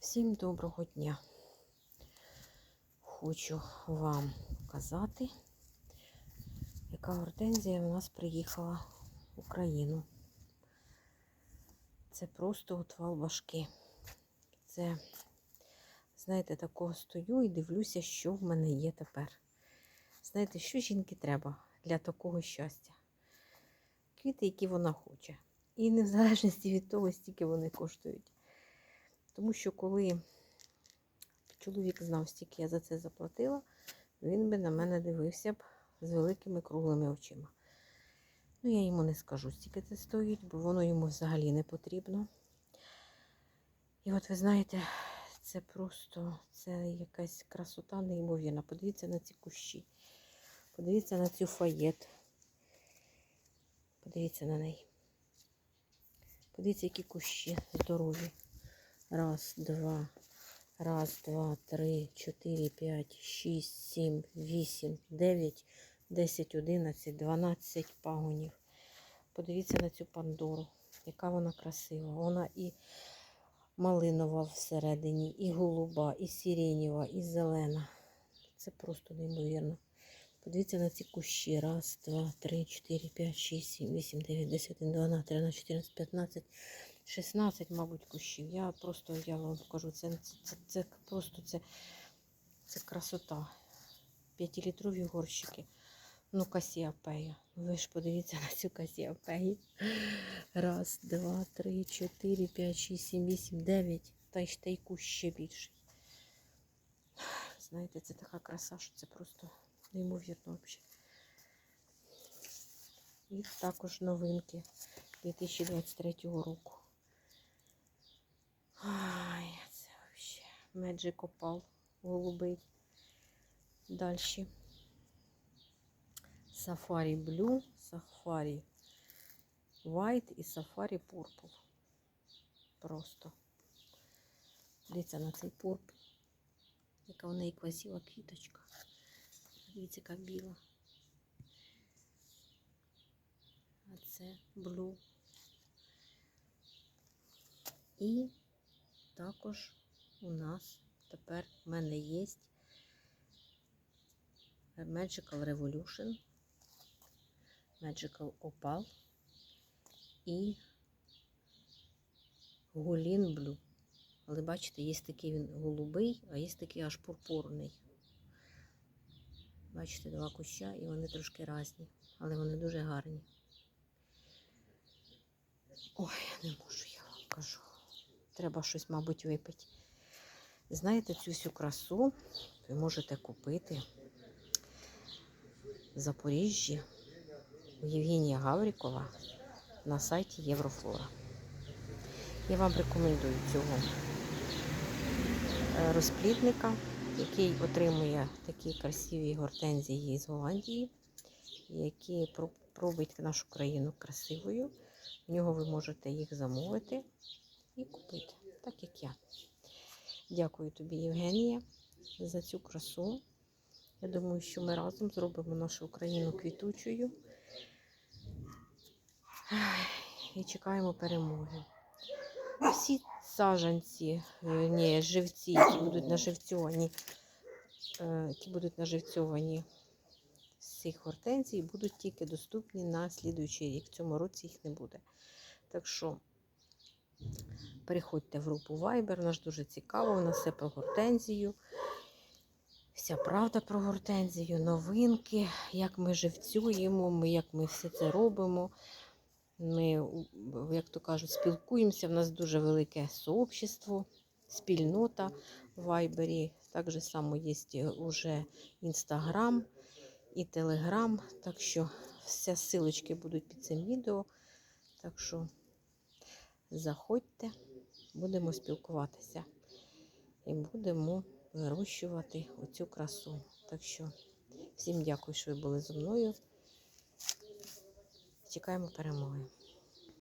Всім доброго дня. Хочу вам показати, яка гортензія в нас приїхала в Україну. Це просто отвал башки. Це, знаєте, такого стою і дивлюся, що в мене є тепер. Знаєте, що жінки треба для такого щастя? Квіти, які вона хоче. І не в залежності від того, скільки вони коштують. Тому що коли чоловік знав, стільки я за це заплатила, він би на мене дивився б з великими круглими очима. Ну, я йому не скажу, стільки це стоїть, бо воно йому взагалі не потрібно. І от ви знаєте, це просто це якась красота неймовірна. Подивіться на ці кущі. Подивіться на цю фаєт. Подивіться на неї. Подивіться, які кущі здорові. Раз, два, раз, два, три, чотири, п'ять, шість, сім, вісім, дев'ять, десять, одинадцять, дванадцять пагонів. Подивіться на цю пандору, яка вона красива. Вона і малинова всередині, і голуба, і сиренєва, і зелена. Це просто неймовірно. Подивіться на ці кущі. Раз, два, три, чотири, п'ять, шість, сім, вісім, дев'ять, десять, один, дванадцять, тринадцять, чотирнадцять, п'ятнадцять. 16, мабуть, кущів. Я просто я вам покажу, це, це, це, просто це, це красота. П'ятилітрові горщики. Ну, касіапея. Ви ж подивіться на цю касіапею. Раз, два, три, чотири, п'ять, шість, сім, вісім, дев'ять. Та й ще й кущ ще більший. Знаєте, це така краса, що це просто неймовірно взагалі. І також новинки 2023 року. Ай, це взагалі Magic Opal голубий. Далі. Safari Blue, Safari White і Safari Purple. Просто. Дивіться на цей пурпл. Яка в неї красива квіточка. Дивіться, яка біла. А це Blue. І також у нас тепер в мене є Magical Revolution, Magical Opal і Гулін Blue. Але бачите, є такий він голубий, а є такий аж пурпурний. Бачите, два куща і вони трошки різні, але вони дуже гарні. Ой, я не можу, я вам кажу. Треба щось, мабуть, випити. Знаєте, цю всю красу ви можете купити в Запоріжжі у Євгенія Гаврікова на сайті Єврофлора. Я вам рекомендую цього е, розплідника, який отримує такі красиві гортензії з Голландії, які робить нашу країну красивою. В нього ви можете їх замовити і купити, так як я. Дякую тобі, Євгенія, за цю красу. Я думаю, що ми разом зробимо нашу Україну квітучою і чекаємо перемоги. Всі саджанці, ні, живці, які будуть наживцьовані, е, які будуть наживцьовані з цих гортензій, будуть тільки доступні на слідуючий рік. В цьому році їх не буде. Так що переходьте в групу Viber, наш дуже цікаво, у нас все про гортензію. Вся правда про гортензію, новинки, як ми живцюємо, ми, як ми все це робимо. Ми, як то кажуть, спілкуємося. У нас дуже велике сообщество, спільнота в Вайбері. Так само є уже Інстаграм і Телеграм. Так що всі ссылочки будуть під цим відео. Так що заходьте, будемо спілкуватися і будемо вирощувати оцю красу. Так що всім дякую, що ви були зі мною. Чекаємо перемоги.